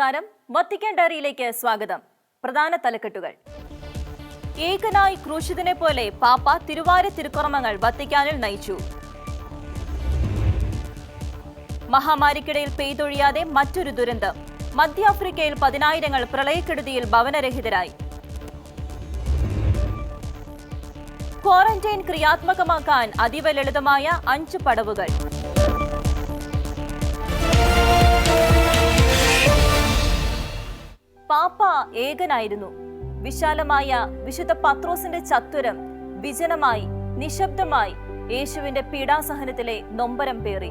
നമസ്കാരം. വത്തിക്കാൻ ഡയറിയിലേക്ക് സ്വാഗതം. പ്രധാന തലക്കെട്ടുകൾ. ഏകനായി ക്രൂശിതനെ പോലെ പാപ്പ തിരുവാര തിരുക്കർമ്മങ്ങൾ വത്തിക്കാനിൽ നയിച്ചു. മഹാമാരിക്കിടയിൽ പെയ്തൊഴിയാതെ മറ്റൊരു ദുരന്തം. മധ്യാഫ്രിക്കയിൽ പതിനായിരങ്ങൾ പ്രളയക്കെടുതിയിൽ ഭവനരഹിതരായി. ക്വാറന്റൈൻ ക്രിയാത്മകമാക്കാൻ അതീവ ലളിതമായ അഞ്ച് പടവുകൾ. പാപ്പ ഏകനായിരുന്നു. വിശാലമായ വിശുദ്ധ പത്രോസിന്റെ ചത്വരം വിജനമായി നിശബ്ദമായി യേശുവിന്റെ പീഡാസഹനത്തിലെ നൊമ്പരം പേറി.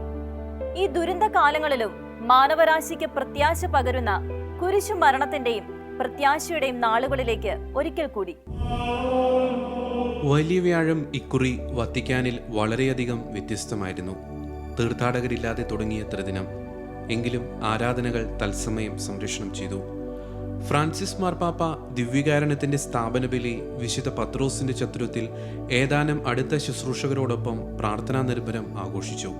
ഈ ദുരന്ത കാലങ്ങളിലും മാനവരാശിക്ക് പ്രത്യാശ പകരുന്ന കുരിശു മരണത്തിന്റെയും പ്രത്യാശയുടെയും നാളുകളിലേക്ക് ഒരിക്കൽ കൂടി. വലിയ വ്യാഴം ഇക്കുറി വത്തിക്കാനിൽ വളരെയധികം വ്യത്യസ്തമായിരുന്നു. തീർത്ഥാടകരില്ലാതെ തുടങ്ങിയ ത്രിദിനം. എങ്കിലും ആരാധനകൾ തത്സമയം സംരക്ഷണം ചെയ്തു. ഫ്രാൻസിസ് മാർപ്പാപ്പ ദിവ്യകാരണത്തിന്റെ സ്ഥാപന ബലി വിശുദ്ധ പത്രോസിന്റെ ചതുരത്തിൽ ഏതാനും അടുത്ത ശുശ്രൂഷകരോടൊപ്പം പ്രാർത്ഥനാ നിർഭരം ആഘോഷിച്ചു.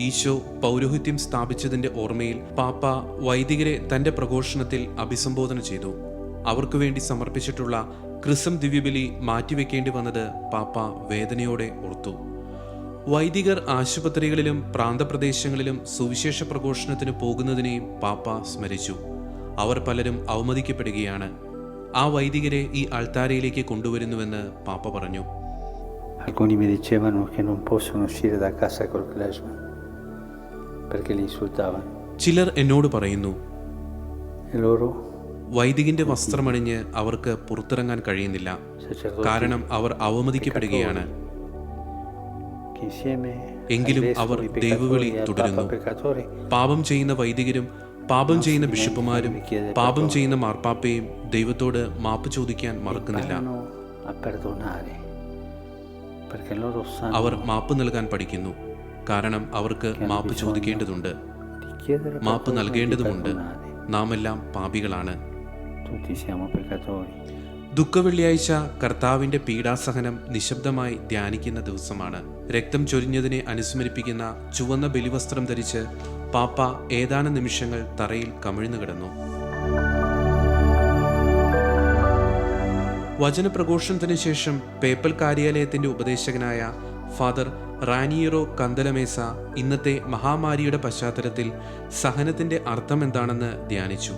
ഈശോ പൗരോഹിത്യം സ്ഥാപിച്ചതിന്റെ ഓർമ്മയിൽ പാപ്പ വൈദികരെ തന്റെ പ്രഘോഷണത്തിൽ അഭിസംബോധന ചെയ്തു. അവർക്കു വേണ്ടി സമർപ്പിച്ചിട്ടുള്ള ക്രിസം ദിവ്യബലി മാറ്റിവെക്കേണ്ടി വന്നത് പാപ്പ വേദനയോടെ ഓർത്തു. വൈദികർ ആശുപത്രികളിലും പ്രാന്തപ്രദേശങ്ങളിലും സുവിശേഷ പ്രഘോഷണത്തിന് പോകുന്നതിനെയും പാപ്പ സ്മരിച്ചു. അവർ പലരും അവമതിക്കപ്പെടുകയാണ്. ആ വൈദികരെ ഈ അൾത്താരയിലേക്ക് കൊണ്ടുവരുന്നുവെന്ന് പാപ്പ പറഞ്ഞു. Alcuni mi dicevano che non possono uscire da casa col clasma perché li insultavano ചിലർ എന്നോട് പറയുന്നു വൈദികന്റെ വസ്ത്രമണിഞ്ഞ് അവർക്ക് പുറത്തിറങ്ങാൻ കഴിയുന്നില്ല. കാരണം അവർ അവമതിക്കപ്പെടുകയാണ്. എങ്കിലും അവർ ദൈവവിളി തുടരുന്നു. പാപം ചെയ്യുന്ന വൈദികരും പാപം ചെയ്യുന്ന ബിഷപ്പുമാരും പാപം ചെയ്യുന്ന മാർപ്പാപ്പയും ദൈവത്തോട് മാപ്പ് ചോദിക്കാൻ മറക്കുന്നില്ല. അവർ മാപ്പ് നൽകാൻ പഠിക്കുന്നു. കാരണം അവർക്ക് മാപ്പ് ചോദിക്കേണ്ടതുണ്ട്. മാപ്പ് നൽകേണ്ടതുമുണ്ട്. നാം എല്ലാം പാപികളാണ്. ദുഃഖവെള്ളിയാഴ്ച കർത്താവിന്റെ പീഡാസഹനം നിശബ്ദമായി ധ്യാനിക്കുന്ന ദിവസമാണ്. രക്തം ചൊരിഞ്ഞതിനെ അനുസ്മരിപ്പിക്കുന്ന ചുവന്ന ബലിവസ്ത്രം ധരിച്ച് പാപ്പ ഏതാനും നിമിഷങ്ങൾ തറയിൽ കമിഴ്ന്നു കിടന്നു. വചനപ്രഘോഷണത്തിന് ശേഷം പേപ്പൽ കാര്യാലയത്തിന്റെ ഉപദേശകനായ ഫാദർ റാനിയറോ കന്തലമേസ ഇന്നത്തെ മഹാമാരിയുടെ പശ്ചാത്തലത്തിൽ സഹനത്തിന്റെ അർത്ഥം എന്താണെന്ന് ധ്യാനിച്ചു.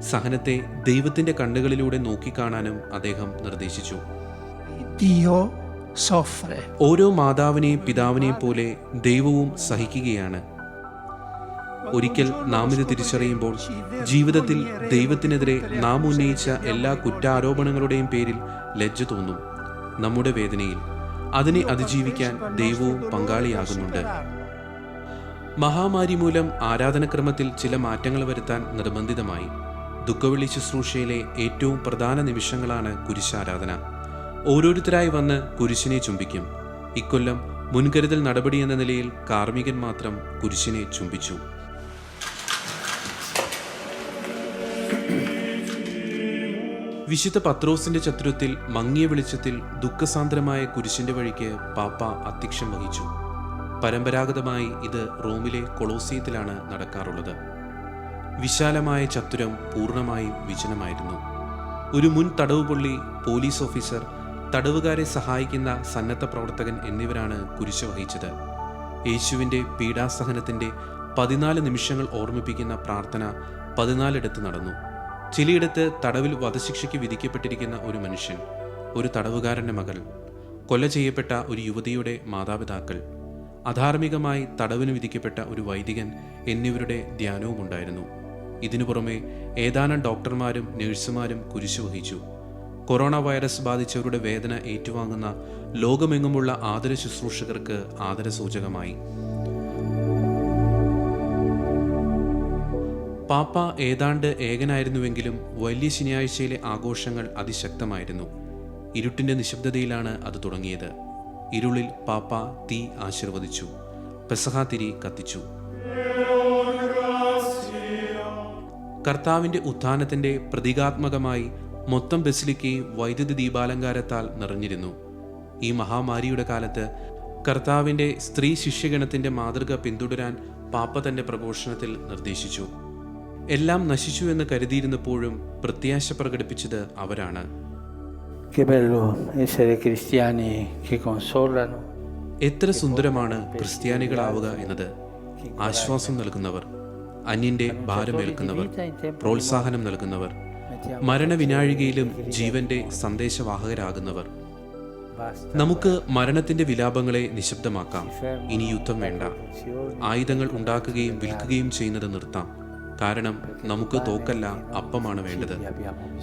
സഹനത്തെ ദൈവത്തിന്റെ കണ്ണുകളിലൂടെ നോക്കിക്കാണാനും അദ്ദേഹം നിർദ്ദേശിച്ചു. ഓരോ മാതാവിനെയും പിതാവിനെയും പോലെ ദൈവവും സഹിക്കുകയാണ്. ഒരിക്കൽ നാം ഇത് തിരിച്ചറിയുമ്പോൾ ജീവിതത്തിൽ ദൈവത്തിനെതിരെ നാം ഉന്നയിച്ച എല്ലാ കുറ്റാരോപണങ്ങളുടെയും പേരിൽ ലജ്ജ തോന്നും നമ്മുടെ വേദനയിൽ. അതിനെ അതിജീവിക്കാൻ ദൈവവും പങ്കാളിയാകുന്നുണ്ട്. മഹാമാരി മൂലം ആരാധനക്രമത്തിൽ ചില മാറ്റങ്ങൾ വരുത്താൻ നിർബന്ധിതമായി. ദുഃഖവെള്ളി ശുശ്രൂഷയിലെ ഏറ്റവും പ്രധാന നിമിഷങ്ങളാണ് കുരിശാരാധന. ഓരോരുത്തരായി വന്ന് കുരിശിനെ ചുംബിക്കും. ഇക്കൊല്ലം മുൻകരുതൽ നടപടി എന്ന നിലയിൽ കാർമികൻ മാത്രം കുരിശിനെ ചുംബിച്ചു. വിശുദ്ധ പത്രോസിന്റെ ചത്രുത്തിൽ മങ്ങിയ വെളിച്ചത്തിൽ ദുഃഖസാന്ദ്രമായ കുരിശിന്റെ വഴിക്ക് പാപ്പ അധ്യക്ഷം വഹിച്ചു. പരമ്പരാഗതമായി ഇത് റോമിലെ കൊളോസിയത്തിലാണ് നടക്കാറുള്ളത്. വിശാലമായ ചത്തുരം പൂർണമായും വിജനമായിരുന്നു. ഒരു മുൻ തടവുപുള്ളി പോലീസ് ഓഫീസർ തടവുകാരെ സഹായിക്കുന്ന സന്നദ്ധ പ്രവർത്തകൻ എന്നിവരാണ് കുരിശ് വഹിച്ചത്. യേശുവിന്റെ പീഡാസഹനത്തിന്റെ പതിനാല് നിമിഷങ്ങൾ ഓർമ്മിപ്പിക്കുന്ന പ്രാർത്ഥന പതിനാലിടത്ത് നടന്നു. ചിലയിടത്ത് തടവിൽ വധശിക്ഷയ്ക്ക് വിധിക്കപ്പെട്ടിരിക്കുന്ന ഒരു മനുഷ്യൻ ഒരു തടവുകാരന്റെ മകൾ കൊല ചെയ്യപ്പെട്ട ഒരു യുവതിയുടെ മാതാപിതാക്കൾ അധാർമികമായി തടവിന് വിധിക്കപ്പെട്ട ഒരു വൈദികൻ എന്നിവരുടെ ധ്യാനവുമുണ്ടായിരുന്നു ഇതിനു പുറമെ ഏതാനും ഡോക്ടർമാരും നഴ്സുമാരും കുരിശു വഹിച്ചു കൊറോണ വൈറസ് ബാധിച്ചവരുടെ വേദന ഏറ്റുവാങ്ങുന്ന ലോകമെങ്ങുമുള്ള ആദര ശുശ്രൂഷകർക്ക് ആദരസൂചകമായി. പാപ്പ ഏതാണ്ട് ഏകനായിരുന്നുവെങ്കിലും വലിയ ശനിയാഴ്ചയിലെ ആഘോഷങ്ങൾ അതിശക്തമായിരുന്നു. ഇരുട്ടിന്റെ നിശബ്ദതയിലാണ് അത് തുടങ്ങിയത്. ഇരുളിൽ പാപ്പ തീ ആശീർവദിച്ചു. പെസഹാതിരി കത്തിച്ചു. കർത്താവിന്റെ ഉത്ഥാനത്തിന്റെ പ്രതീകാത്മകമായി മൊത്തം ബസിലിക്കയും വൈദ്യുതി ദീപാലങ്കാരത്താൽ നിറഞ്ഞിരുന്നു. ഈ മഹാമാരിയുടെ കാലത്ത് കർത്താവിന്റെ സ്ത്രീ ശിഷ്യഗണത്തിന്റെ മാതൃക പിന്തുടരാൻ പാപ്പ തന്റെ പ്രഘോഷണത്തിൽ നിർദ്ദേശിച്ചു. എല്ലാം നശിച്ചു എന്ന് കരുതിയിരുന്നപ്പോഴും പ്രത്യാശ പ്രകടിപ്പിച്ചത് അവരാണ്. എത്ര സുന്ദരമാണ് ക്രിസ്ത്യാനികളാവുക എന്നത്. ആശ്വാസം നൽകുന്നവർ അന്യന്റെ ഭാരമേൽക്കുന്നവർ പ്രോത്സാഹനം നൽകുന്നവർ മരണവിനാഴികയിലും ജീവന്റെ സന്ദേശവാഹകരാകുന്നവർ. നമുക്ക് മരണത്തിന്റെ വിലാപങ്ങളെ നിശബ്ദമാക്കാം. ഇനി യുദ്ധം വേണ്ട. ആയുധങ്ങൾ ഉണ്ടാക്കുകയും വിൽക്കുകയും ചെയ്യുന്നത് നിർത്താം. കാരണം നമുക്ക് തോക്കല്ല അപ്പമാണ് വേണ്ടത്.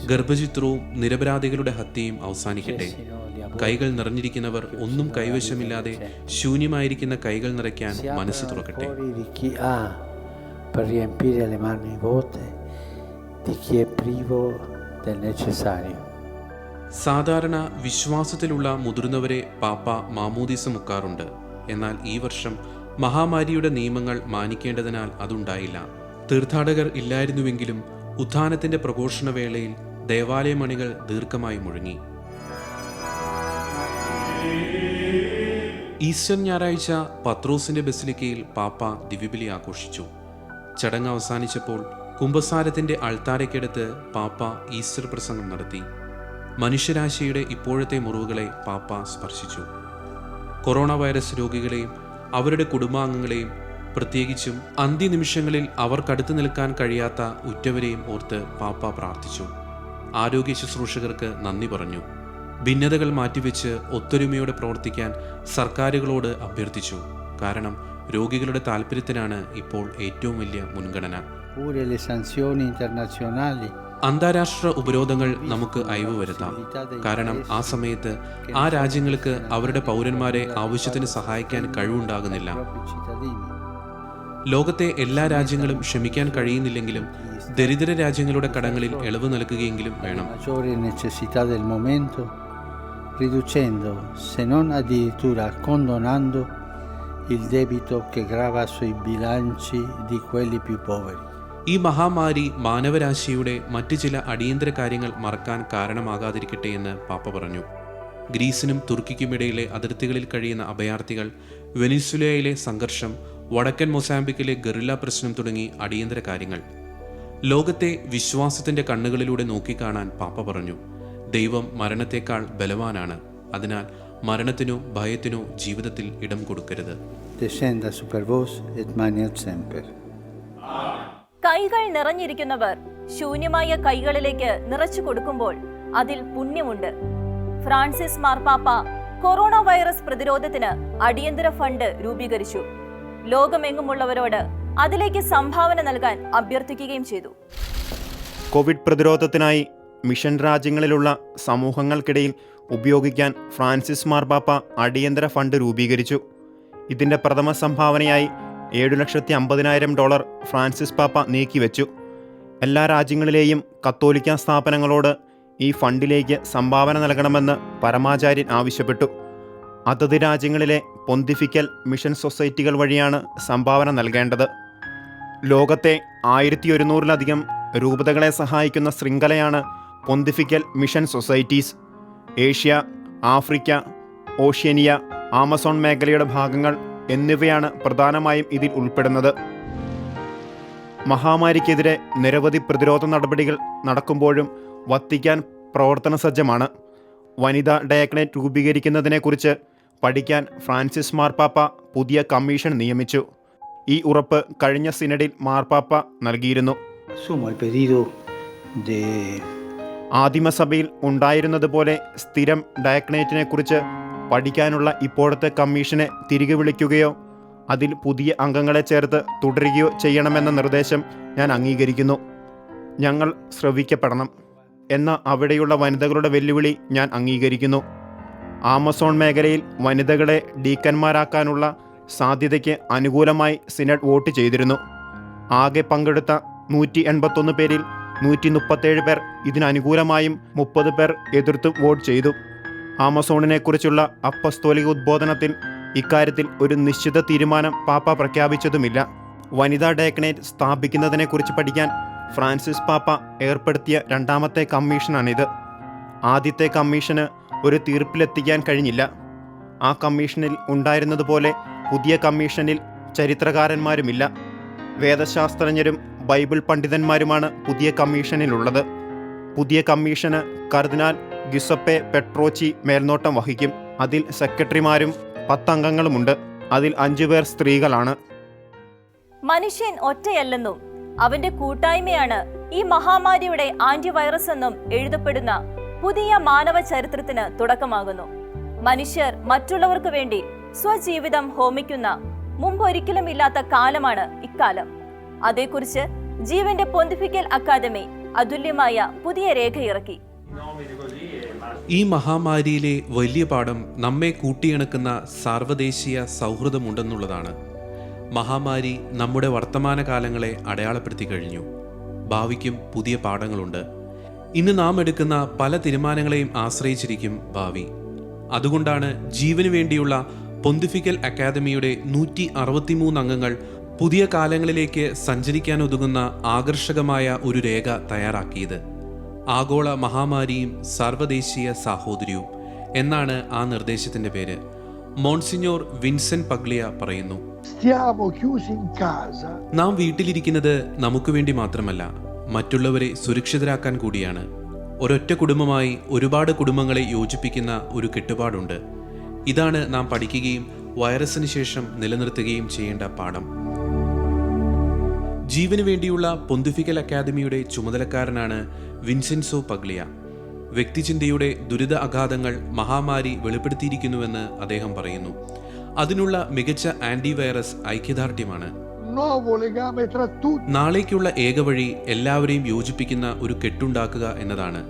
ഗർഭചിത്രവും നിരപരാധികളുടെ ഹത്യയും അവസാനിക്കട്ടെ. കൈകൾ നിറഞ്ഞിരിക്കുന്നവർ ഒന്നും കൈവശമില്ലാതെ ശൂന്യമായിരിക്കുന്ന കൈകൾ നിറയ്ക്കാൻ മനസ്സ് തുറക്കട്ടെ. del necessario. സാധാരണ വിശ്വാസത്തിലുള്ള മുതിർന്നവരെ പാപ്പ മാമൂദീസ മുക്കാറുണ്ട്. എന്നാൽ ഈ വർഷം മഹാമാരിയുടെ നിയമങ്ങൾ മാനിക്കേണ്ടതിനാൽ അതുണ്ടായില്ല. തീർത്ഥാടകർ ഇല്ലായിരുന്നുവെങ്കിലും ഉത്ഥാനത്തിന്റെ പ്രഘോഷണ വേളയിൽ ദേവാലയ മണികൾ ദീർഘമായി മുഴങ്ങി. ഈസ്റ്റർ ഞായറാഴ്ച പത്രോസിന്റെ ബസിലിക്കയിൽ പാപ്പ ദിവ്യബലി ആഘോഷിച്ചു. ചടങ്ങ് അവസാനിച്ചപ്പോൾ കുംഭസാരത്തിന്റെ അൾത്താരയ്ക്കടുത്ത് പാപ്പ ഈസ്റ്റർ പ്രസംഗം നടത്തി. മനുഷ്യരാശിയുടെ ഇപ്പോഴത്തെ മുറിവുകളെ പാപ്പ സ്പർശിച്ചു. കൊറോണ വൈറസ് രോഗികളെയും അവരുടെ കുടുംബാംഗങ്ങളെയും പ്രത്യേകിച്ചും അന്ത്യനിമിഷങ്ങളിൽ അവർക്കടുത്ത് നിൽക്കാൻ കഴിയാത്ത ഉറ്റവരെയും ഓർത്ത് പാപ്പ പ്രാർത്ഥിച്ചു. ആരോഗ്യ ശുശ്രൂഷകർക്ക് നന്ദി പറഞ്ഞു. ഭിന്നതകൾ മാറ്റിവെച്ച് ഒത്തൊരുമയോടെ പ്രവർത്തിക്കാൻ സർക്കാരുകളോട് അഭ്യർത്ഥിച്ചു. കാരണം രോഗികളുടെ താല്പര്യത്തിനാണ് ഇപ്പോൾ ഏറ്റവും വലിയ മുൻഗണന. അന്താരാഷ്ട്ര ഉപരോധങ്ങൾ നമുക്ക് അയവ് വരുത്താം. കാരണം ആ സമയത്ത് ആ രാജ്യങ്ങൾക്ക് അവരുടെ പൗരന്മാരെ ആവശ്യത്തിന് സഹായിക്കാൻ കഴിവുണ്ടാകുന്നില്ല. ലോകത്തെ എല്ലാ രാജ്യങ്ങളും ക്ഷമിക്കാൻ കഴിയുന്നില്ലെങ്കിലും ദരിദ്ര രാജ്യങ്ങളുടെ കടങ്ങളിൽ ഇളവ് നൽകുകയെങ്കിലും വേണം riducendo, se non addirittura condonando, il debito che grava sui bilanci di quelli più poveri. ഈ മഹാമാരി മാനവരാശിയുടെ മറ്റ് ചില അടിയന്തര കാര്യങ്ങൾ മറക്കാൻ കാരണമാകാതിരിക്കട്ടെ എന്ന് പാപ്പ പറഞ്ഞു ഗ്രീസിനും തുർക്കിക്കുമിടയിലെ അതിർത്തികളിൽ കഴിയുന്ന അഭയാർത്ഥികൾ വെനിസുലയിലെ സംഘർഷം വടക്കൻ മൊസാംബിക്കിലെ ഗറില്ല പ്രശ്നം തുടങ്ങി അടിയന്തര കാര്യങ്ങൾ. ലോകത്തെ വിശ്വാസത്തിന്റെ കണ്ണുകളിലൂടെ നോക്കിക്കാണാൻ പാപ്പ പറഞ്ഞു ദൈവം മരണത്തെക്കാൾ ബലവാനാണ്. അതിനാൽ മരണത്തിനോ ഭയത്തിനോ ജീവിതത്തിൽ ഇടം കൊടുക്കരുത്. കൈകൾ നിറഞ്ഞിരിക്കുന്നവർ ശൂന്യമായ കൈകളിലേക്ക് നിറച്ചു കൊടുക്കുമ്പോൾ അതിൽ പുണ്യമുണ്ട്. ഫ്രാൻസിസ് മാർപ്പാപ്പ കൊറോണ വൈറസ് പ്രതിരോധത്തിന് അടിയന്തര ഫണ്ട് രൂപീകരിച്ചു. ലോകമെങ്ങുമുള്ളവരോട് അതിലേക്ക് സംഭാവന നൽകാൻ അഭ്യർത്ഥിക്കുകയും ചെയ്തു. കോവിഡ് പ്രതിരോധത്തിനായി മിഷൻ രാജ്യങ്ങളിലുള്ള സമൂഹങ്ങൾക്കിടയിൽ ഉപയോഗിക്കാൻ ഫ്രാൻസിസ് മാർപ്പാപ്പ അടിയന്തര ഫണ്ട് രൂപീകരിച്ചു. ഇതിന്റെ പ്രഥമ സംഭാവനയായി ഏഴു ലക്ഷത്തി അമ്പതിനായിരം ഡോളർ ഫ്രാൻസിസ് പാപ്പ നീക്കിവെച്ചു. എല്ലാ രാജ്യങ്ങളിലെയും കത്തോലിക്ക സ്ഥാപനങ്ങളോട് ഈ ഫണ്ടിലേക്ക് സംഭാവന നൽകണമെന്ന് പരമാചാര്യൻ ആവശ്യപ്പെട്ടു. അതത് രാജ്യങ്ങളിലെ പൊന്തിഫിക്കൽ മിഷൻ സൊസൈറ്റികൾ വഴിയാണ് സംഭാവന നൽകേണ്ടത്. ലോകത്തെ ആയിരത്തി ഒരുന്നൂറിലധികം രൂപതകളെ സഹായിക്കുന്ന ശൃംഖലയാണ് pontifical mission societies Asia Africa Oceania Amazon മേഖലയുടെ ഭാഗങ്ങൾ എന്നിവയാണ് പ്രധാനമായും ഇതിൽ ഉൾപ്പെടുന്നത്. മഹാമാരിക്കെതിരെ നിരവധി പ്രതിരോധ നടപടികൾ നടക്കുമ്പോഴും വത്തിക്കാൻ പ്രവർത്തന സജ്ജമാണ് വനിതാ ഡയക്നേറ്റ് രൂപീകരിക്കുന്നതിനെക്കുറിച്ച് പഠിക്കാൻ ഫ്രാൻസിസ് മാർപ്പാപ്പ പുതിയ കമ്മീഷൻ നിയമിച്ചു. ഈ ഉറപ്പ് കഴിഞ്ഞ സിനഡിൽ മാർപ്പാപ്പ നൽകിയിരുന്നു. ആദിമസഭയിൽ ഉണ്ടായിരുന്നതുപോലെ സ്ഥിരം ഡയക്നേറ്റിനെ കുറിച്ച് പഠിക്കാനുള്ള ഇപ്പോഴത്തെ കമ്മീഷനെ തിരികെ വിളിക്കുകയോ അതിൽ പുതിയ അംഗങ്ങളെ ചേർത്ത് തുടരുകയോ ചെയ്യണമെന്ന നിർദ്ദേശം ഞാൻ അംഗീകരിക്കുന്നു. ഞങ്ങൾ ശ്രവിക്കപ്പെടണം എന്ന അവിടെയുള്ള വനിതകളുടെ വെല്ലുവിളി ഞാൻ അംഗീകരിക്കുന്നു. ആമസോൺ മേഖലയിൽ വനിതകളെ ഡീക്കന്മാരാക്കാനുള്ള സാധ്യതയ്ക്ക് അനുകൂലമായി സിനഡ് വോട്ട് ചെയ്തിരുന്നു. ആകെ പങ്കെടുത്ത നൂറ്റി എൺപത്തൊന്ന് പേരിൽ നൂറ്റി മുപ്പത്തേഴ് പേർ ഇതിനനുകൂലമായും മുപ്പത് പേർ എതിർത്തും വോട്ട് ചെയ്തു. ആമസോണിനെക്കുറിച്ചുള്ള അപ്പസ്തോലിക ഉദ്ബോധനത്തിൽ ഇക്കാര്യത്തിൽ ഒരു നിശ്ചിത തീരുമാനം പാപ്പ പ്രഖ്യാപിച്ചതുമില്ല. വനിതാ ഡേക്കനേറ്റ് സ്ഥാപിക്കുന്നതിനെക്കുറിച്ച് പഠിക്കാൻ ഫ്രാൻസിസ് പാപ്പ ഏർപ്പെടുത്തിയ രണ്ടാമത്തെ കമ്മീഷനാണിത്. ആദ്യത്തെ കമ്മീഷന് ഒരു തീർപ്പിലെത്തിക്കാൻ കഴിഞ്ഞില്ല. ആ കമ്മീഷനിൽ ഉണ്ടായിരുന്നതുപോലെ പുതിയ കമ്മീഷനിൽ ചരിത്രകാരന്മാരുമില്ല. വേദശാസ്ത്രജ്ഞരും ബൈബിൾ പണ്ഡിതന്മാരുമാണ് പുതിയ കമ്മീഷനിലുള്ളത്. പുതിയ കമ്മീഷന് കർദിനാൾ ഗിസപ്പെ പെട്രോച്ചി മേൽനോട്ടം വഹിക്കും. അതിൽ സെക്രട്ടറിമാരും പത്തംഗങ്ങളുമുണ്ട്. അതിൽ അഞ്ചുപേർ സ്ത്രീകളാണ്. മനുഷ്യൻ ഒറ്റയല്ലെന്നും അവന്റെ കൂട്ടായ്മയാണ് ഈ മഹാമാരിയുടെ ആന്റിവൈറസ് എന്നും എഴുതപ്പെടുന്ന പുതിയ മാനവ ചരിത്രത്തിന് തുടക്കമാകുന്നു. മനുഷ്യർ മറ്റുള്ളവർക്ക് വേണ്ടി സ്വജീവിതം ഹോമിക്കുന്ന മുമ്പൊരിക്കലും ഇല്ലാത്ത കാലമാണ് ഇക്കാലം. അതേക്കുറിച്ച് ജീവന്റെ പൊന്തിഫിക്കൽ അക്കാദമി അതുല്യമായ പുതിയ രേഖ ഇറക്കി. ഈ മഹാമാരിയിലെ വലിയ പാഠം നമ്മെ കൂട്ടിയിണക്കുന്ന സാർവദേശീയ സൗഹൃദമുണ്ടെന്നുള്ളതാണ്. മഹാമാരി നമ്മുടെ വർത്തമാനകാലങ്ങളെ അടയാളപ്പെടുത്തി കഴിഞ്ഞു. ഭാവിക്കും പുതിയ പാഠങ്ങളുണ്ട്. ഇന്ന് നാം എടുക്കുന്ന പല തീരുമാനങ്ങളെയും ആശ്രയിച്ചിരിക്കും ഭാവി. അതുകൊണ്ടാണ് ജീവന് വേണ്ടിയുള്ള പൊന്തിഫിക്കൽ അക്കാദമിയുടെ നൂറ്റി അറുപത്തിമൂന്ന് അംഗങ്ങൾ പുതിയ കാലങ്ങളിലേക്ക് സഞ്ചരിക്കാൻ ഒതുങ്ങുന്ന ആകർഷകമായ ഒരു രേഖ തയ്യാറാക്കിയത്. ആഗോള മഹാമാരിയും സർവദേശീയ സാഹോദര്യവും എന്നാണ് ആ നിർദ്ദേശത്തിന്റെ പേര്. മോൺസിഞ്ഞോർ വിൻസെന്റ് പഗ്ലിയ പറയുന്നു. നാം വീട്ടിലിരിക്കുന്നത് നമുക്ക് വേണ്ടി മാത്രമല്ല. മറ്റുള്ളവരെ സുരക്ഷിതരാക്കാൻ കൂടിയാണ്. ഒരൊറ്റ കുടുംബമായി ഒരുപാട് കുടുംബങ്ങളെ യോജിപ്പിക്കുന്ന ഒരു കെട്ടുപാടുണ്ട്. ഇതാണ് നാം പഠിക്കുകയും വൈറസിന് ശേഷം നിലനിർത്തുകയും ചെയ്യേണ്ട പാഠം. ജീവന് വേണ്ടിയുള്ള പൊന്തിഫിക്കൽ അക്കാദമിയുടെ ചുമതലക്കാരനാണ് വിൻസെൻസോ പഗ്ലിയ. വ്യക്തിചിന്തയുടെ ദുരിത അഘാതങ്ങൾ മഹാമാരി വെളിപ്പെടുത്തിയിരിക്കുന്നുവെന്ന് അദ്ദേഹം പറയുന്നു. അതിനുള്ള മികച്ച ആന്റിവൈറസ് ഐക്യദാർഢ്യമാണ്. നാളേക്കുള്ള ഏക വഴി എല്ലാവരെയും യോജിപ്പിക്കുന്ന ഒരു കെട്ടുണ്ടാക്കുക എന്നതാണ്.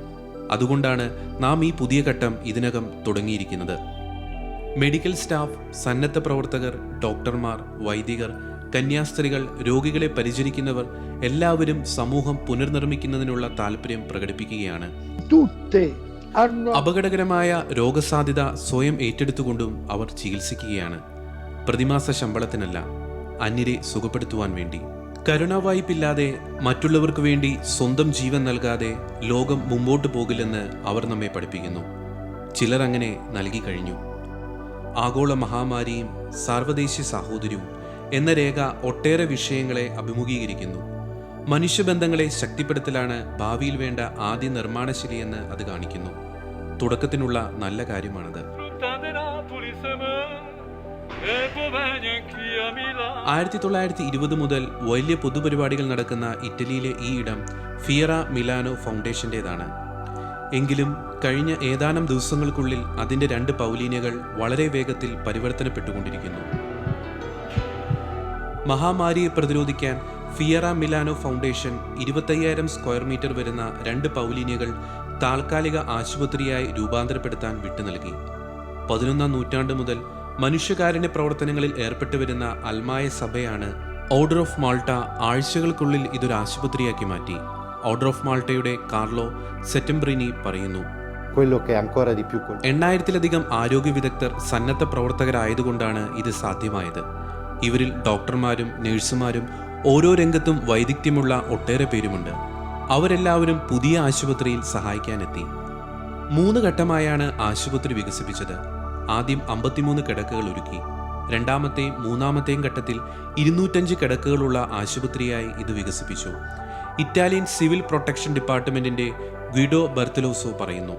അതുകൊണ്ടാണ് നാം ഈ പുതിയ ഘട്ടം ഇതിനകം തുടങ്ങിയിരിക്കുന്നത്. മെഡിക്കൽ സ്റ്റാഫ് സന്നദ്ധ പ്രവർത്തകർ ഡോക്ടർമാർ വൈദികർ കന്യാസ്ത്രീകൾ രോഗികളെ പരിചരിക്കുന്നവർ എല്ലാവരും സമൂഹം പുനർനിർമ്മിക്കുന്നതിനുള്ള താല്പര്യം പ്രകടിപ്പിക്കുകയാണ്. അപകടകരമായ രോഗസാധ്യത സ്വയം ഏറ്റെടുത്തുകൊണ്ടും അവർ ചികിത്സിക്കുകയാണ്. പ്രതിമാസ ശമ്പളത്തിനല്ല. അന്യരെ സുഖപ്പെടുത്തുവാൻ വേണ്ടി. കരുണാവായ്പില്ലാതെ മറ്റുള്ളവർക്ക് വേണ്ടി സ്വന്തം ജീവൻ നൽകാതെ ലോകം മുമ്പോട്ട് പോകില്ലെന്ന് അവർ നമ്മെ പഠിപ്പിക്കുന്നു. ചിലർ അങ്ങനെ നൽകി കഴിഞ്ഞു. ആഗോള മഹാമാരിയും സാർവദേശീയ സാഹോദര്യവും എന്ന രേഖ ഒട്ടേറെ വിഷയങ്ങളെ അഭിമുഖീകരിക്കുന്നു. മനുഷ്യബന്ധങ്ങളെ ശക്തിപ്പെടുത്തലാണ് ഭാവിയിൽ വേണ്ട ആദ്യ നിർമ്മാണശിലിയെന്ന് അത് കാണിക്കുന്നു. തുടക്കത്തിനുള്ള നല്ല കാര്യമാണത്. ആയിരത്തി തൊള്ളായിരത്തി ഇരുപത് മുതൽ വലിയ പൊതുപരിപാടികൾ നടക്കുന്ന ഇറ്റലിയിലെ ഈ ഇടം ഫിയറ മിലാനോ ഫൗണ്ടേഷന്റെതാണ്. എങ്കിലും കഴിഞ്ഞ ഏതാനും ദിവസങ്ങൾക്കുള്ളിൽ അതിന്റെ രണ്ട് പൗലീനകൾ വളരെ വേഗത്തിൽ പരിവർത്തനപ്പെട്ടുകൊണ്ടിരിക്കുന്നു. മഹാമാരിയെ പ്രതിരോധിക്കാൻ ഫിയറ മിലാനോ ഫൗണ്ടേഷൻ ഇരുപത്തയ്യായിരം സ്ക്വയർ മീറ്റർ വരുന്ന രണ്ട് പൗലീനകൾ താൽക്കാലിക ആശുപത്രിയായി രൂപാന്തരപ്പെടുത്താൻ വിട്ടു നൽകി പതിനൊന്നാം നൂറ്റാണ്ട് മുതൽ മനുഷ്യകാരുണ്യ പ്രവർത്തനങ്ങളിൽ ഏർപ്പെട്ടു വരുന്ന അൽമായ സഭയാണ് ഓർഡർ ഓഫ് മാൾട്ട ആഴ്ചകൾക്കുള്ളിൽ ഇതൊരു ആശുപത്രിയാക്കി മാറ്റി. ഓർഡർ ഓഫ് മാൾട്ടയുടെ കാർലോ സെറ്റംബ്രിനി പറയുന്നു. എണ്ണായിരത്തിലധികം ആരോഗ്യ വിദഗ്ധർ സന്നദ്ധ പ്രവർത്തകരായതുകൊണ്ടാണ് ഇത് സാധ്യമായത്. ഇവരിൽ ഡോക്ടർമാരും നഴ്സുമാരും ഓരോ രംഗത്തും വൈദഗ്ധ്യമുള്ള ഒട്ടേറെ പേരുമുണ്ട്. അവരെല്ലാവരും പുതിയ ആശുപത്രിയിൽ സഹായിക്കാനെത്തി. മൂന്ന് ഘട്ടമായാണ് ആശുപത്രി വികസിപ്പിച്ചത്. ആദ്യം അമ്പത്തിമൂന്ന് കിടക്കകൾ ഒരുക്കി. രണ്ടാമത്തെയും മൂന്നാമത്തെയും ഘട്ടത്തിൽ ഇരുന്നൂറ്റഞ്ച് കിടക്കകളുള്ള ആശുപത്രിയായി ഇത് വികസിപ്പിച്ചു. ഇറ്റാലിയൻ സിവിൽ പ്രൊട്ടക്ഷൻ ഡിപ്പാർട്ട്മെന്റിന്റെ ഗ്വിഡോ ബർത്തലോസോ പറയുന്നു.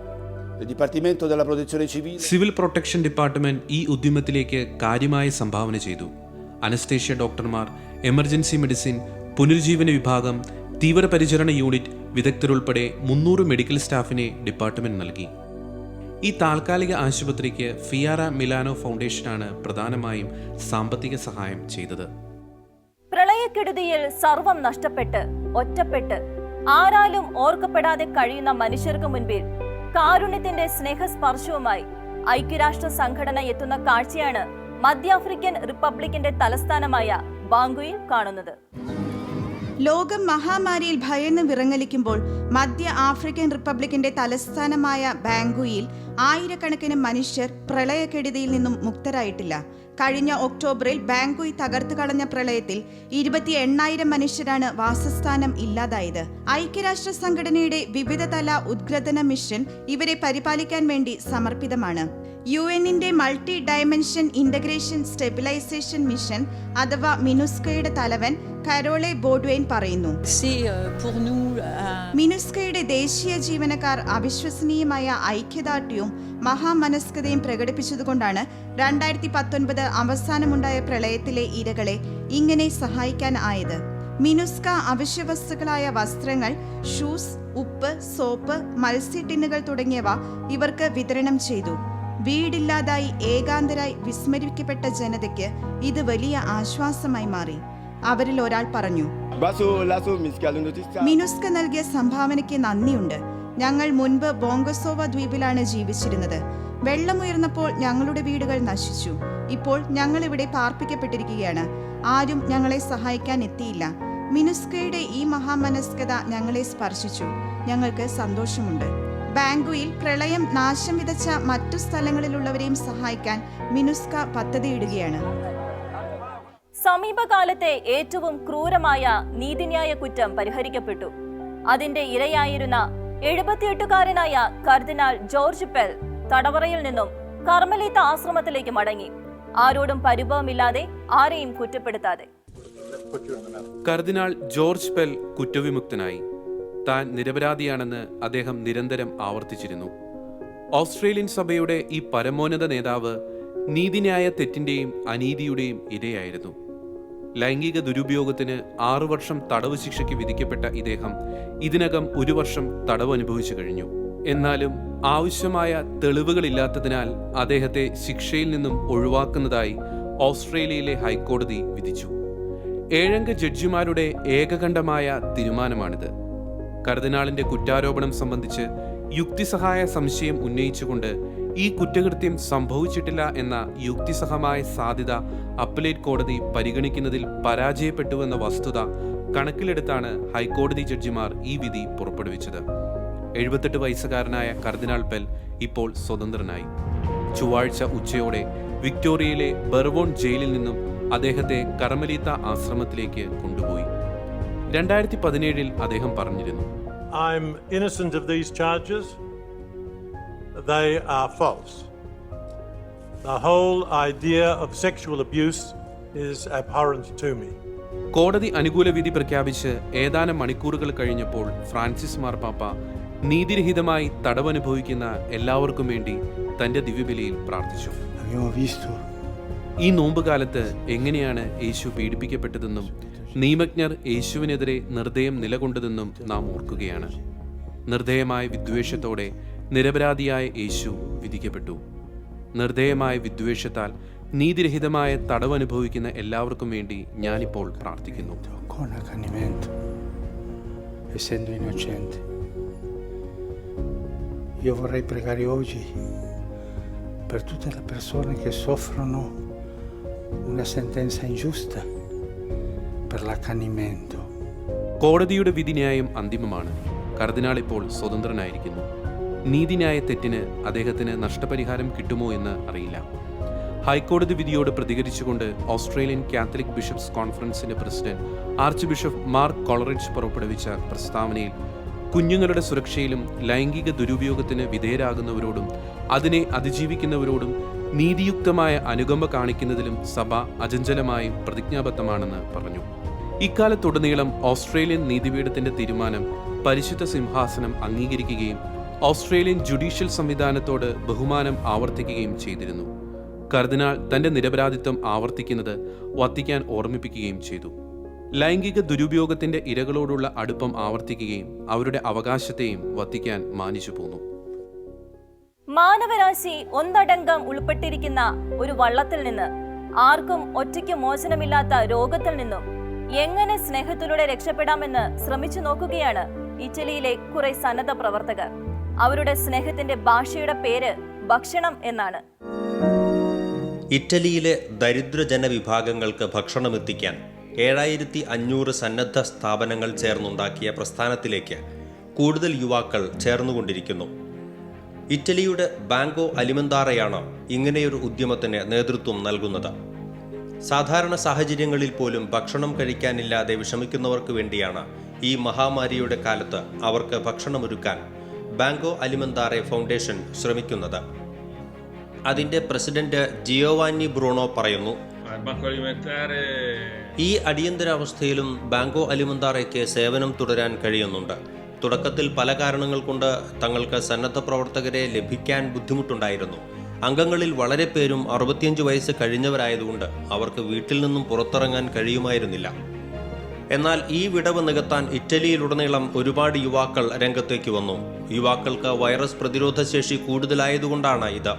സിവിൽ പ്രൊട്ടക്ഷൻ ഡിപ്പാർട്ട്മെന്റ് ഈ ഉദ്യമത്തിലേക്ക് കാര്യമായ സംഭാവന ചെയ്തു. അനസ്തേഷ്യ ഡോക്ടർമാർ എമർജൻസി മെഡിസിൻ പുനരുജ്ജീവന വിഭാഗം തീവ്രപരിചരണ യൂണിറ്റ് വിദഗ്ധരുൾപ്പെടെ മുന്നൂറ് മെഡിക്കൽ സ്റ്റാഫിനെ ഡിപ്പാർട്ട്മെന്റ് നൽകി. ഈ താൽക്കാലിക ആശുപത്രിക്ക് ഫിയാറ മിലാനോ ഫൗണ്ടേഷനാണ് പ്രധാനമായും സാമ്പത്തിക സഹായം ചെയ്തത്. പ്രളയക്കെടുതിയിൽ സർവം നഷ്ടപ്പെട്ട് ഒറ്റപ്പെട്ട് ആരാലും ഓർക്കപ്പെടാതെ കഴിയുന്ന മനുഷ്യർക്ക് മുൻപിൽ കാരുണ്യത്തിന്റെ സ്നേഹസ്പർശവുമായി ഐക്യരാഷ്ട്ര സംഘടന എത്തുന്ന കാഴ്ചയാണ് മധ്യാഫ്രിക്കൻ റിപ്പബ്ലിക്കിന്റെ തലസ്ഥാനമായ ബാങ്കുയിൽ കാണുന്നത്. ലോകം മഹാമാരിയിൽ ഭയന്ന് വിറങ്ങലിക്കുമ്പോൾ മധ്യ ആഫ്രിക്കൻ റിപ്പബ്ലിക്കിന്റെ തലസ്ഥാനമായ ബാങ്കുയിൽ ആയിരക്കണക്കിന് മനുഷ്യർ പ്രളയക്കെടുതിയിൽ നിന്നും മുക്തരായിട്ടില്ല. കഴിഞ്ഞ ഒക്ടോബറിൽ ബാങ്കുയി തകർത്തു കളഞ്ഞ പ്രളയത്തിൽ ഇരുപത്തി എണ്ണായിരം മനുഷ്യരാണ് വാസസ്ഥാനം ഇല്ലാതായത്. ഐക്യരാഷ്ട്ര സംഘടനയുടെ വിവിധ തല ഉദ്ഗ്രഥന മിഷൻ ഇവരെ പരിപാലിക്കാൻ വേണ്ടി സമർപ്പിതമാണ്. യു എന്നിന്റെ multi dimension integration stabilization mission അഥവാ മിനുസ്കയുടെ തലവൻ കരോളെ ബോഡ്വെയിൻ പറയുന്നു. മിനുസ്കയുടെ ദേശീയ ജീവനക്കാർ അവിശ്വസനീയമായ ഐക്യദാർഢ്യവും മഹാമനസ്കതയും പ്രകടിപ്പിച്ചതുകൊണ്ടാണ് രണ്ടായിരത്തി പത്തൊൻപത് അവസാനമുണ്ടായ പ്രളയത്തിലെ ഇരകളെ ഇങ്ങനെ സഹായിക്കാൻ ആയത്. മിനുസ്ക അവശ്യവസ്തുക്കളായ വസ്ത്രങ്ങൾ ഷൂസ് ഉപ്പ് സോപ്പ് മത്സ്യട്ടിന്നുകൾ തുടങ്ങിയവ ഇവർക്ക് വിതരണം ചെയ്തു. വീടില്ലാതായി ഏകാന്തരായി വിസ്മരിക്കപ്പെട്ട ജനതയ്ക്ക് ഇത് വലിയ ആശ്വാസമായി മാറി. അവരിൽ ഒരാൾ പറഞ്ഞു മിനുസ്ക നൽകിയ സംഭാവനയ്ക്ക് നന്ദിയുണ്ട്. ഞങ്ങൾ മുൻപ് ബോങ്കസോവ ദ്വീപിലാണ് ജീവിച്ചിരുന്നത്. വെള്ളമുയർന്നപ്പോൾ ഞങ്ങളുടെ വീടുകൾ നശിച്ചു. ഇപ്പോൾ ഞങ്ങൾ ഇവിടെ പാർപ്പിക്കപ്പെട്ടിരിക്കുകയാണ്. ആരും ഞങ്ങളെ സഹായിക്കാൻ എത്തിയില്ല. മിനുസ്കയുടെ ഈ മഹാമനസ്കത ഞങ്ങളെ സ്പർശിച്ചു. ഞങ്ങൾക്ക് സന്തോഷമുണ്ട്. ബാങ്കുയിൽ പ്രളയം നാശം വിതച്ച മറ്റു സ്ഥലങ്ങളിലുള്ളവരെയും സഹായിക്കാൻ മിനുസ്ക പദ്ധതിയിടുകയാണ്. സമീപകാലത്തെ ഏറ്റവും ക്രൂരമായ നീതിന്യായ കുറ്റം പരിഹരിക്കപ്പെട്ടു. അതിന്റെ ഇരയായിരുന്ന എഴുപത്തിയെട്ടുകാരനായ കർദിനാൾ ജോർജ് പെൽ തടവറയിൽ നിന്നും കർമ്മലീത്ത ആശ്രമത്തിലേക്ക് മടങ്ങി. ആരോടും പരിഭവമില്ലാതെ ആരെയും കുറ്റപ്പെടുത്താതെ. കർദിനാൾ ജോർജ് പെൽ കുറ്റവിമുക്തനായി. താൻ നിരപരാധിയാണെന്ന് അദ്ദേഹം നിരന്തരം ആവർത്തിച്ചിരുന്നു. ഓസ്ട്രേലിയൻ സഭയുടെ ഈ പരമോന്നത നേതാവ് നീതിന്യായ തെറ്റിന്റെയും അനീതിയുടെയും ഇരയായിരുന്നു. ലൈംഗിക ദുരുപയോഗത്തിന് ആറു വർഷം തടവ് ശിക്ഷയ്ക്ക് വിധിക്കപ്പെട്ട ഇദ്ദേഹം ഇതിനകം ഒരു വർഷം തടവ് അനുഭവിച്ചു കഴിഞ്ഞു. എന്നാലും ആവശ്യമായ തെളിവുകളില്ലാത്തതിനാൽ അദ്ദേഹത്തെ ശിക്ഷയിൽ നിന്നും ഒഴിവാക്കുന്നതായി ഓസ്ട്രേലിയയിലെ ഹൈക്കോടതി വിധിച്ചു. ഏഴംഗ ജഡ്ജിമാരുടെ ഏകകണ്ഠമായ തീരുമാനമാണിത്. കർദിനാളിന്റെ കുറ്റാരോപണം സംബന്ധിച്ച് യുക്തിസഹായ സംശയം ഉന്നയിച്ചുകൊണ്ട് ഈ കുറ്റകൃത്യം സംഭവിച്ചിട്ടില്ല എന്ന യുക്തിസഹമായ സാധ്യത അപ്പലേറ്റ് കോടതി പരിഗണിക്കുന്നതിൽ പരാജയപ്പെട്ടുവെന്ന വസ്തുത കണക്കിലെടുത്താണ് ഹൈക്കോടതി ജഡ്ജിമാർ ഈ വിധി പുറപ്പെടുവിച്ചത്. എഴുപത്തെട്ട് വയസ്സുകാരനായ കർദിനാൾ പെൽ ഇപ്പോൾ സ്വതന്ത്രനായി. ചൊവ്വാഴ്ച ഉച്ചയോടെ വിക്ടോറിയയിലെ ബെർവോൺ ജയിലിൽ നിന്നും അദ്ദേഹത്തെ കർമലീത്ത ആശ്രമത്തിലേക്ക് കൊണ്ടുപോയി. രണ്ടായിരത്തി പതിനേഴിൽ അദ്ദേഹം പറഞ്ഞിരുന്നു. They are false. The whole idea of sexual abuse is abhorrent to me. കോടതി അനുകൂല വിധി പ്രഖ്യാപിച്ച് ഏതാനും മണിക്കൂറുകൾ കഴിഞ്ഞപ്പോൾ ഫ്രാൻസിസ് മാർപ്പാപ്പ നീതിരഹിതമായി തടവനുഭവിക്കുന്ന എല്ലാവർക്കും വേണ്ടി തന്റെ ദിവ്യബലിയിൽ പ്രാർത്ഥിച്ചു ഈ നോമ്പുകാലത്ത് എങ്ങനെയാണ് യേശു പീഡിപ്പിക്കപ്പെട്ടതെന്നും നിയമജ്ഞർ യേശുവിനെതിരെ നിർദ്ദയം നിലകൊണ്ടതെന്നും നാം ഓർക്കുകയാണ് നിർദ്ദയമായ വിദ്വേഷത്തോടെ നിരപരാധിയായ യേശു വിധിക്കപ്പെട്ടു നിർദ്ദയമായ വിദ്വേഷത്താൽ നീതിരഹിതമായ തടവനുഭവിക്കുന്ന എല്ലാവർക്കും വേണ്ടി ഞാനിപ്പോൾ പ്രാർത്ഥിക്കുന്നു essendo innocente. Io vorrei pregare oggi per tutte le persone che soffrono una sentenza ingiusta, per l'accanimento. കോടതിയുടെ വിധിന്യായം അന്തിമമാണ് കർദിനാൾ ഇപ്പോൾ സ്വതന്ത്രനായിരിക്കുന്നു നീതിന്യായ തെറ്റിന് അദ്ദേഹത്തിന് നഷ്ടപരിഹാരം കിട്ടുമോ എന്ന് അറിയില്ല. ഹൈക്കോടതി വിധിയോട് പ്രതികരിച്ചുകൊണ്ട് ഓസ്ട്രേലിയൻ കാത്തലിക് ബിഷപ്സ് കോൺഫറൻസിന്റെ president archbishop Mark Coleridge പുറപ്പെടുവിച്ച പ്രസ്താവനയിൽ കുഞ്ഞുങ്ങളുടെ സുരക്ഷയിലും ലൈംഗിക ദുരുപയോഗത്തിന് വിധേയരാകുന്നവരോടും അതിനെ അതിജീവിക്കുന്നവരോടും നീതിയുക്തമായ അനുകമ്പ കാണിക്കുന്നതിലും സഭ അചഞ്ചലമായും പ്രതിജ്ഞാബദ്ധമാണെന്ന് പറഞ്ഞു. ഇക്കാലത്തുടനീളം ഓസ്ട്രേലിയൻ നീതിപീഠത്തിന്റെ തീരുമാനം പരിശുദ്ധ സിംഹാസനം അംഗീകരിക്കുകയും ഓസ്ട്രേലിയൻ ജുഡീഷ്യൽ സംവിധാനത്തോട് ബഹുമാനം ആവർത്തിക്കുകയും ചെയ്തിരുന്നു. കർദിനാൾ തന്റെ നിരപരാധിത്വം ആവർത്തിക്കുന്നത് വത്തിക്കാൻ ഓർമ്മിപ്പിക്കുകയും ചെയ്തു. ലൈംഗിക ദുരുപയോഗത്തിന്റെ ഇരകളോടുള്ള അടുപ്പം ആവർത്തിക്കുകയും അവരുടെ അവകാശത്തെയും വത്തിക്കാൻ മാനിച്ചു പോന്നു. മാനവരാശി ഒന്നടങ്കം ഉൾപ്പെട്ടിരിക്കുന്ന ഒരു വള്ളത്തിൽ നിന്ന് ആർക്കും ഒറ്റയ്ക്ക് മോചനമില്ലാത്ത രോഗത്തിൽ നിന്നും എങ്ങനെ സ്നേഹത്തിലൂടെ രക്ഷപ്പെടാമെന്ന് ശ്രമിച്ചു നോക്കുകയാണ് ഇറ്റലിയിലെ കുറെ സന്നദ്ധ പ്രവർത്തകർ. അവരുടെ സ്നേഹത്തിന്റെ ഭാഷയുടെ പേര് ഭക്ഷണം എന്നാണ്. ഇറ്റലിയിലെ ദരിദ്ര ജനവിഭാഗങ്ങൾക്ക് ഭക്ഷണമെത്തിക്കാൻ ഏഴായിരത്തി അഞ്ഞൂറ് സന്നദ്ധ സ്ഥാപനങ്ങൾ ചേർന്നുണ്ടാക്കിയ പ്രസ്ഥാനത്തിലേക്ക് കൂടുതൽ യുവാക്കൾ ചേർന്നുകൊണ്ടിരിക്കുന്നു. ഇറ്റലിയുടെ ബാങ്കോ അലിമന്താറയാണ് ഇങ്ങനെയൊരു ഉദ്യമത്തിന് നേതൃത്വം നൽകുന്നത്. സാധാരണ സാഹചര്യങ്ങളിൽ പോലും ഭക്ഷണം കഴിക്കാനില്ലാതെ വിഷമിക്കുന്നവർക്ക് വേണ്ടിയാണ് ഈ മഹാമാരിയുടെ കാലത്ത് അവർക്ക് ഭക്ഷണമൊരുക്കാൻ ബാങ്കോ അലിമന്താറെ ഫൗണ്ടേഷൻ ശ്രമിക്കുന്നത്. അതിന്റെ പ്രസിഡന്റ് ജിയോവാനി ബ്രൂണോ പറയുന്നു ഈ അടിയന്തരാവസ്ഥയിലും ബാങ്കോ അലിമന്താറയ്ക്ക് സേവനം തുടരാൻ കഴിയുന്നുണ്ട്. തുടക്കത്തിൽ പല കാരണങ്ങൾ കൊണ്ട് തങ്ങൾക്ക് സന്നദ്ധ പ്രവർത്തകരെ ലഭിക്കാൻ ബുദ്ധിമുട്ടുണ്ടായിരുന്നു. അംഗങ്ങളിൽ വളരെ പേരും അറുപത്തിയഞ്ച് വയസ്സ് കഴിഞ്ഞവരായതുകൊണ്ട് അവർക്ക് വീട്ടിൽ നിന്നും പുറത്തിറങ്ങാൻ കഴിയുമായിരുന്നില്ല. എന്നാൽ ഈ വിടവ് നികത്താൻ ഇറ്റലിയിലുടനീളം ഒരുപാട് യുവാക്കൾ രംഗത്തേക്ക് വന്നു. യുവാക്കൾക്ക് വൈറസ് പ്രതിരോധ ശേഷി കൂടുതലായതുകൊണ്ടാണ് ഇത്.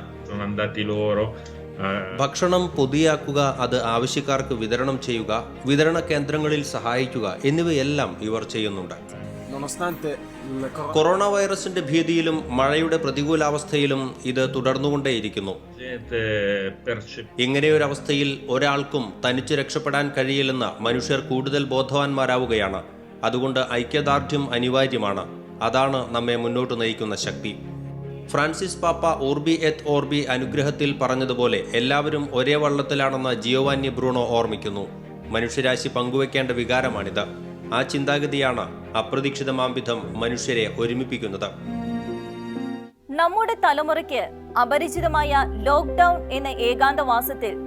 Eh, ഭക്ഷണം പൊതിയാക്കുക അത് ആവശ്യക്കാർക്ക് വിതരണം ചെയ്യുക വിതരണ കേന്ദ്രങ്ങളിൽ സഹായിക്കുക എന്നിവയെല്ലാം ഇവർ ചെയ്യുന്നുണ്ട്. കൊറോണ വൈറസിന്റെ ഭീതിയിലും മഴയുടെ പ്രതികൂലാവസ്ഥയിലും ഇത് തുടർന്നുകൊണ്ടേയിരിക്കുന്നു. ഇങ്ങനെയൊരവസ്ഥയിൽ ഒരാൾക്കും തനിച്ച് രക്ഷപ്പെടാൻ കഴിയില്ലെന്ന് മനുഷ്യർ കൂടുതൽ ബോധവാന്മാരാവുകയാണ്. അതുകൊണ്ട് ഐക്യദാർഢ്യം അനിവാര്യമാണ്. അതാണ് നമ്മെ മുന്നോട്ട് നയിക്കുന്ന ശക്തി. ഫ്രാൻസിസ് പാപ്പ ഓർബി എത്ത് ഓർബി അനുഗ്രഹത്തിൽ പറഞ്ഞതുപോലെ എല്ലാവരും ഒരേ വള്ളത്തിലാണെന്ന് ജിയോവാന്യ ബ്രൂണോ ഓർമ്മിക്കുന്നു. മനുഷ്യരാശി പങ്കുവെക്കേണ്ട വികാരമാണിത്. ആ ചിന്താഗതിയാണ് അപ്രതീക്ഷിതമാംവിധം മനുഷ്യരെ ഒരുമിപ്പിക്കുന്നത്. നമ്മുടെ തലമുറയ്ക്ക് അപരിചിതമായ ലോക്ക്ഡൌൺ എന്ന ഏകാന്തവാസത്തിൽ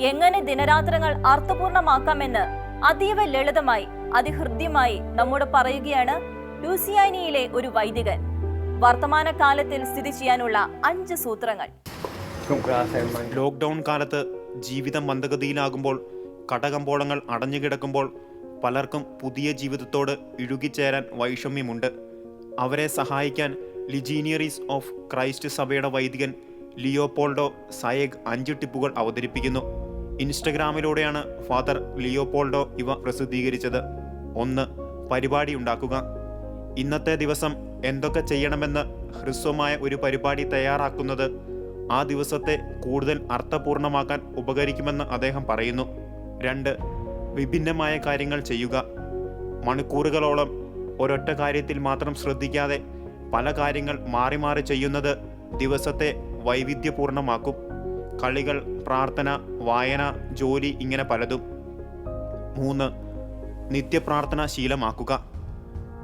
എങ്ങനെ ദിനരാത്രങ്ങൾ അർത്ഥപൂർണമാക്കാമെന്ന് അതീവ ലളിതമായി അതിഹൃദ്യമായി നമ്മോട് പറയുകയാണ് ലൂസിയാനിയിലെ ഒരു വൈദികൻ. വർത്തമാന കാലത്തിൽ സ്ഥിതി ചെയ്യാനുള്ള അഞ്ച് സൂത്രങ്ങൾ. ലോക്ക്ഡൌൺ കാലത്ത് ജീവിതം മന്ദഗതിയിലാകുമ്പോൾ കടകമ്പോളങ്ങൾ അടഞ്ഞുകിടക്കുമ്പോൾ പലർക്കും പുതിയ ജീവിതത്തോട് ഇഴുകിച്ചേരാൻ വൈഷമ്യമുണ്ട്. അവരെ സഹായിക്കാൻ ലിജീനിയറീസ് ഓഫ് ക്രൈസ്റ്റ് സഭയുടെ വൈദികൻ ലിയോപോൾഡോ സയേഗ് അഞ്ച് ടിപ്പുകൾ അവതരിപ്പിക്കുന്നു. ഇൻസ്റ്റഗ്രാമിലൂടെയാണ് ഫാദർ ലിയോപോൾഡോ ഇവ പ്രസിദ്ധീകരിച്ചത്. ഒന്ന് പരിപാടി ഉണ്ടാക്കുക. ഇന്നത്തെ ദിവസം എന്തൊക്കെ ചെയ്യണമെന്ന് ഹ്രസ്വമായ ഒരു പരിപാടി തയ്യാറാക്കുന്നത് ആ ദിവസത്തെ കൂടുതൽ അർത്ഥപൂർണമാക്കാൻ ഉപകരിക്കുമെന്ന് അദ്ദേഹം പറയുന്നു. രണ്ട് വിഭിന്നമായ കാര്യങ്ങൾ ചെയ്യുക. മണിക്കൂറുകളോളം ഒരൊറ്റ കാര്യത്തിൽ മാത്രം ശ്രദ്ധിക്കാതെ പല കാര്യങ്ങൾ മാറി മാറി ചെയ്യുന്നത് ദിവസത്തെ വൈവിധ്യപൂർണമാക്കും. കളികൾ പ്രാർത്ഥന വായന ജോലി ഇങ്ങനെ പലതും. മൂന്ന് നിത്യപ്രാർത്ഥന ശീലമാക്കുക.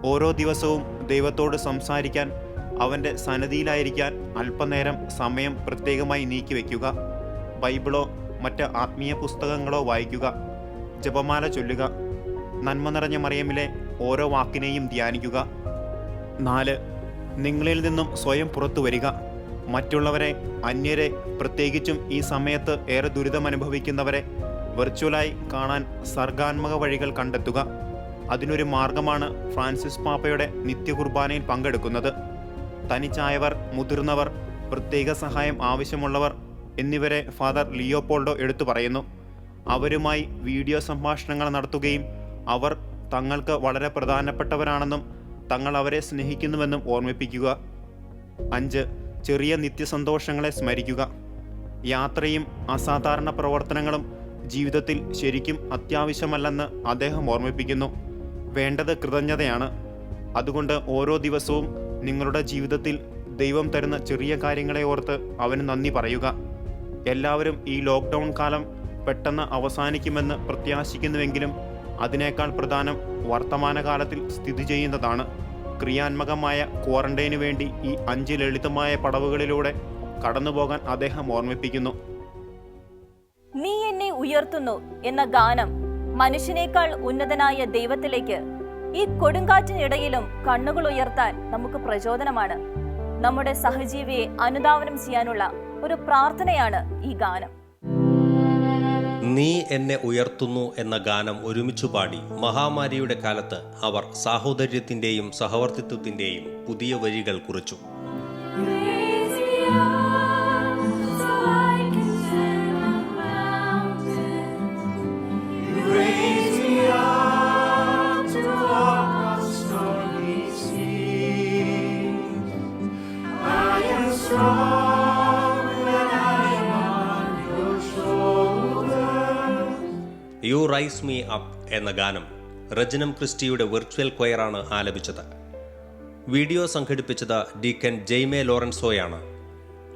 ഓരോ ദിവസവും ദൈവത്തോട് സംസാരിക്കാൻ അവന്റെ സന്നദ്ധിയിലായിരിക്കാൻ അല്പനേരം സമയം പ്രത്യേകമായി നീക്കിവെക്കുക ബൈബിളോ മറ്റ് ആത്മീയ പുസ്തകങ്ങളോ വായിക്കുക. ജപമാല ചൊല്ലുക. നന്മ നിറഞ്ഞ മറിയമിലെ ഓരോ വാക്കിനെയും ധ്യാനിക്കുക. നാല് നിങ്ങളിൽ നിന്നും സ്വയം പുറത്തു വരിക. മറ്റുള്ളവരെ അന്യരെ പ്രത്യേകിച്ചും ഈ സമയത്ത് ഏറെ ദുരിതം അനുഭവിക്കുന്നവരെ വെർച്വലായി കാണാൻ സർഗാത്മക വഴികൾ കണ്ടെത്തുക. അതിനൊരു മാർഗമാണ് ഫ്രാൻസിസ് പാപ്പയുടെ നിത്യകുർബാനയിൽ പങ്കെടുക്കുന്നത്. തനിച്ചായവർ മുതിർന്നവർ പ്രത്യേക സഹായം ആവശ്യമുള്ളവർ എന്നിവരെ ഫാദർ ലിയോപോൾഡോ എടുത്തു പറയുന്നു. അവരുമായി വീഡിയോ സംഭാഷണങ്ങൾ നടത്തുകയും അവർ തങ്ങൾക്ക് വളരെ പ്രധാനപ്പെട്ടവരാണെന്നും തങ്ങൾ അവരെ സ്നേഹിക്കുന്നുവെന്നും ഓർമ്മിപ്പിക്കുക. അഞ്ച് ചെറിയ നിത്യസന്തോഷങ്ങളെ സ്മരിക്കുക. യാത്രയും അസാധാരണ പ്രവർത്തനങ്ങളും ജീവിതത്തിൽ ശരിക്കും അത്യാവശ്യമല്ലെന്ന് അദ്ദേഹം ഓർമ്മിപ്പിക്കുന്നു. വേണ്ടത് കൃതജ്ഞതയാണ്. അതുകൊണ്ട് ഓരോ ദിവസവും നിങ്ങളുടെ ജീവിതത്തിൽ ദൈവം തരുന്ന ചെറിയ കാര്യങ്ങളെ ഓർത്ത് അവന് നന്ദി പറയുക. എല്ലാവരും ഈ ലോക്ക്ഡൗൺ കാലം പെട്ടെന്ന് അവസാനിക്കുമെന്ന് പ്രത്യാശിക്കുന്നുവെങ്കിലും അതിനേക്കാൾ പ്രധാനം വർത്തമാനകാലത്തിൽ സ്ഥിതി ചെയ്യുന്നതാണ്. ക്രിയാത്മകമായ ക്വാറന്റൈനു വേണ്ടി ഈ അഞ്ച് ലളിതമായ പടവുകളിലൂടെ കടന്നുപോകാൻ അദ്ദേഹം ഓർമ്മിപ്പിക്കുന്നു. നീ എന്നെ ഉയർത്തുന്നു എന്ന ഗാനം മനുഷ്യനേക്കാൾ ഉന്നതനായ ദൈവത്തിലേക്ക് ഈ കൊടുങ്കാറ്റിനിടയിലും കണ്ണുകൾ ഉയർത്താൻ നമുക്ക് പ്രചോദനമാണ്. നമ്മുടെ സഹജീവിയെ അനുധാവനം ചെയ്യാനുള്ള ഒരു പ്രാർത്ഥനയാണ് ഈ ഗാനം. നീ എന്നെ ഉയർത്തുന്നു എന്ന ഗാനം ഒരുമിച്ചു പാടി മഹാമാരിയുടെ കാലത്ത് അവർ സാഹോദര്യത്തിന്റെയും സഹവർത്തിത്വത്തിന്റെയും പുതിയ വഴികൾ കുറിച്ചു. റൈസ് മീ അപ്പ് എന്ന ഗാനം റജനം ക്രിസ്റ്റിയുടെ വെർച്വൽ ക്വയറാണ് ആലപിച്ചത്. വീഡിയോ സംഘടിപ്പിച്ചത് ഡീക്കൻ ജെയ്മെ ലോറൻസോയാണ്.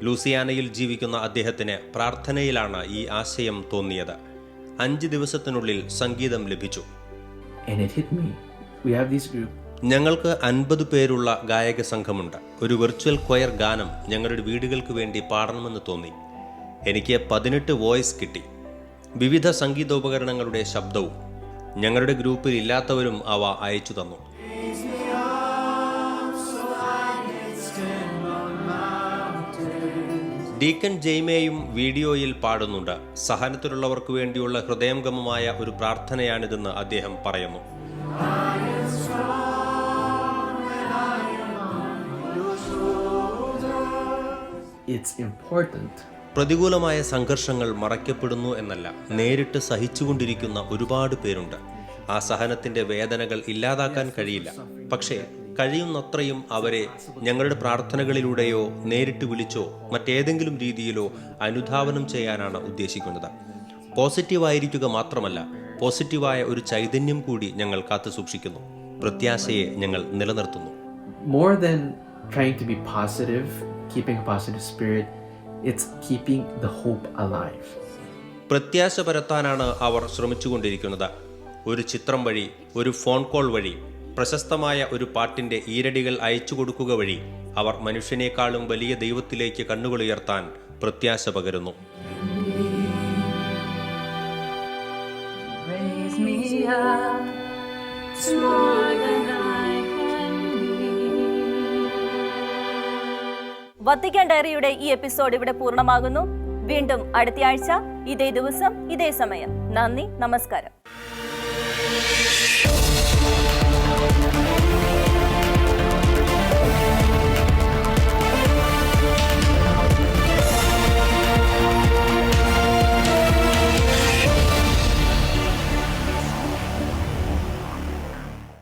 ലൂസിയാനയിൽ ജീവിക്കുന്ന അദ്ദേഹത്തിന് പ്രാർത്ഥനയിലാണ് ഈ ആശയം തോന്നിയത്. അഞ്ച് ദിവസത്തിനുള്ളിൽ സംഗീതം ലഭിച്ചു. ഞങ്ങൾക്ക് അൻപത് പേരുള്ള ഗായക സംഘമുണ്ട്. ഒരു വെർച്വൽ ക്വയർ ഗാനം ഞങ്ങളുടെ വീടുകൾക്ക് വേണ്ടി പാടണമെന്ന് തോന്നി. എനിക്ക് പതിനെട്ട് വോയിസ് കിട്ടി. വിവിധ സംഗീതോപകരണങ്ങളുടെ ശബ്ദവും ഞങ്ങളുടെ ഗ്രൂപ്പിൽ ഇല്ലാത്തവരും അവ അയച്ചു തന്നു. ഡീക്കൻ ജെയ്മേയും വീഡിയോയിൽ പാടുന്നുണ്ട്. സഹനത്തിലുള്ളവർക്ക് വേണ്ടിയുള്ള ഹൃദയംഗമമായ ഒരു പ്രാർത്ഥനയാണിതെന്ന് അദ്ദേഹം പറയുന്നു. ഇറ്റ്സ് important പ്രതികൂലമായ സംഘർഷങ്ങൾ മറയ്ക്കപ്പെടുന്നു എന്നല്ല നേരിട്ട് സഹിച്ചുകൊണ്ടിരിക്കുന്ന ഒരുപാട് പേരുണ്ട്. ആ സഹനത്തിന്റെ വേദനകൾ ഇല്ലാതാക്കാൻ കഴിയില്ല. പക്ഷേ കഴിയുന്നത്രയും അവരെ ഞങ്ങളുടെ പ്രാർത്ഥനകളിലൂടെയോ നേരിട്ട് വിളിച്ചോ മറ്റേതെങ്കിലും രീതിയിലോ അനുധാവനം ചെയ്യാനാണ് ഉദ്ദേശിക്കുന്നത്. പോസിറ്റീവായിരിക്കുക മാത്രമല്ല പോസിറ്റീവായ ഒരു ചൈതന്യം കൂടി ഞങ്ങൾ കാത്തു സൂക്ഷിക്കുന്നു. പ്രത്യാശയെ ഞങ്ങൾ നിലനിർത്തുന്നു. More than trying to be positive, keeping a positive spirit, keeping the hope hope alive. പ്രത്യാശ പരത്താനാണ് അവർ ശ്രമിച്ചുകൊണ്ടിരിക്കുന്നത് ഒരു ചിത്രം വഴി ഒരു ഫോൺ കോൾ വഴി പ്രശസ്തമായ ഒരു പാട്ടിന്റെ ഈരടികൾ അയച്ചു കൊടുക്കുക വഴി അവർ മനുഷ്യനേക്കാളും വലിയ ദൈവത്തിലേക്ക് കണ്ണുകളുയർത്താൻ പ്രത്യാശ പകരുന്നു Raise me up to Vatican ഡയറിയുടെ ഈ എപ്പിസോഡ് ഇവിടെ പൂർണമാകുന്നു. വീണ്ടും അടുത്ത ആഴ്ച ഇതേ ദിവസം ഇതേ സമയം. നന്ദി നമസ്കാരം.